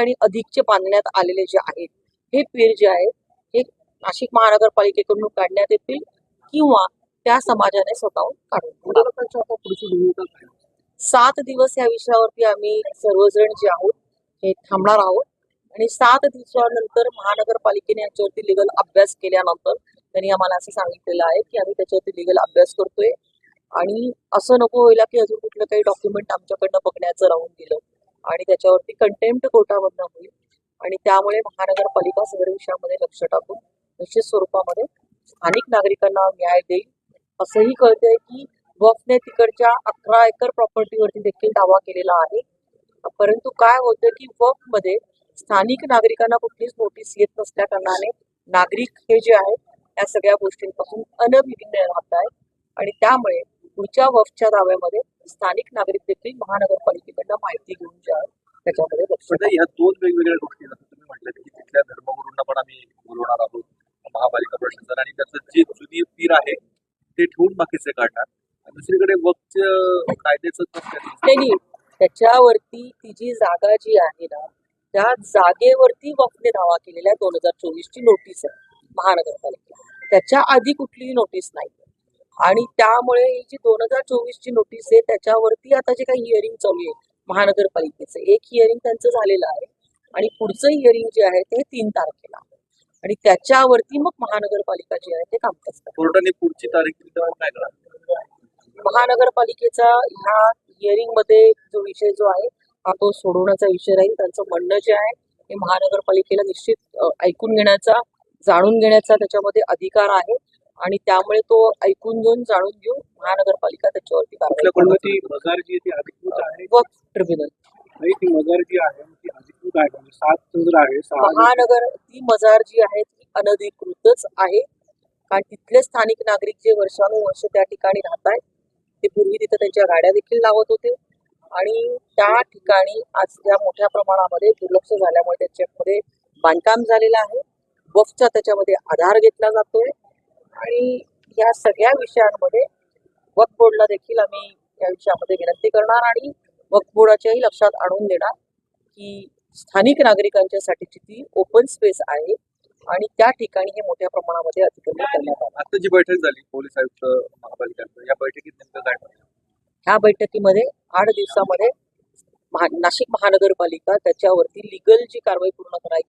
ठिकाणी अधिकचे बांधण्यात आलेले जे आहेत हे पीर जे आहेत हे नाशिक महानगरपालिकेकडून काढण्यात येतील किंवा त्या समाजाने स्वतःहून काढून सात दिवस या विषयावरती आम्ही सर्वजण जे आहोत हे थांबणार आहोत. आणि सात दिवसानंतर महानगरपालिकेने याच्यावरती लिगल अभ्यास केल्यानंतर त्यांनी आम्हाला असं सांगितलेलं आहे की आम्ही त्याच्यावरती लिगल अभ्यास करतोय. आणि असं नको व्हायला की अजून कुठलं काही डॉक्युमेंट आमच्याकडनं बघण्याचं राहून गेलं. आणि त्याच्यावरती कंटेम्प्ट कोर्टामधनं होईल. आणि त्यामुळे महानगरपालिका सदर विषयामध्ये लक्ष टाकून निश्चित स्वरूपामध्ये स्थानिक नागरिकांना न्याय देईल. असंही कळतंय की वफने तिकडच्या अकरा एकर प्रॉपर्टीवरती देखील दावा केलेला आहे. परंतु काय होतं की वफमध्ये स्थानिक नागरिकांना कुठलीच नोटीस येत नसल्या कारणाने नागरिक हे जे आहेत या सगळ्या गोष्टींपासून अनभिज्ञ राहत आहेत. आणि त्यामुळे पुढच्या वफच्या दाव्यामध्ये स्थानिक नागरिक देखील महानगरपालिकेकडनं माहिती घेऊन जे आहे त्याच्यामध्ये लक्ष ह्या दोन वेगवेगळ्या गोष्टी जसं तुम्ही म्हटलं की तिथल्या धर्मगुरूंना पण आम्ही बोलवणार आहोत. महापालिका प्रशासन आणि त्याचं जे जुनी पीर आहे ते ठेवून बाकीचे काढणार. आणि दुसरीकडे वक्तचं कायद्याचं त्याच्यावरती ती जी जागा जी आहे ना त्या जागेवरती वफने दावा केलेला दोन हजार चोवीस ची नोटीस आहे महानगरपालिकेला. त्याच्या आधी कुठलीही नोटीस नाही आणि त्यामुळे ही जी दोन हजार चोवीस ची नोटीस आहे त्याच्यावरती आता जे काही हिअरिंग चालू आहे महानगरपालिकेचं एक हिअरिंग त्यांचं झालेलं आहे आणि पुढचं हिअरिंग जे आहे ते तीन तारखेला आहे. आणि त्याच्यावरती मग महानगरपालिका जी आहे ते काम करतात कोर्टाने पुढची तारीख काय महानगरपालिकेचा ह्या हिअरिंगमध्ये जो विषय जो आहे हा तो सोडवण्याचा विषय राहील. त्यांचं म्हणणं जे आहे हे महानगरपालिकेला निश्चित ऐकून घेण्याचा जाणून घेण्याचा त्याच्यामध्ये अधिकार आहे. आणि त्यामुळे तो ऐकून घेऊन जाणून घेऊन महानगरपालिका त्याच्यावरती कारवाई आपल्याकडून करणार. ती मजार जी आहे ती अधिकृत आहे? वक्फ ट्रिब्युनल. नाही ती मजार जी आहे ती अधिकृत आहे. म्हणजे सात आहे सहा महानगर ती मजार जी आहे ती अनधिकृतच आहे. कारण तिथले स्थानिक नागरिक जे वर्षानुवर्ष त्या ठिकाणी राहत आहेत ते पूर्वी तिथे त्यांच्या गाड्या देखील लावत होते. आणि त्या ठिकाणी आज या मोठ्या प्रमाणामध्ये दुर्लक्ष झाल्यामुळे त्याच्यामध्ये बांधकाम झालेलं आहे. वफचा त्याच्यामध्ये आधार घेतला जातोय. आणि या सगळ्या विषयांमध्ये वक्फ बोर्डला देखील आम्ही या विषयामध्ये विनंती करणार आणि वक्फ बोर्डाच्याही लक्षात आणून देणार की स्थानिक नागरिकांच्यासाठीची ती ओपन स्पेस आहे आणि त्या ठिकाणी हे मोठ्या प्रमाणामध्ये अतिक्रमण करण्यात आलं आता जी बैठक झाली पोलीस आयुक्त महापालिकांचं या बैठकीत नेमकं काय? ह्या बैठकीमध्ये आठ दिवसामध्ये नाशिक महानगरपालिका त्याच्यावरती लिगल जी कारवाई पूर्ण करायची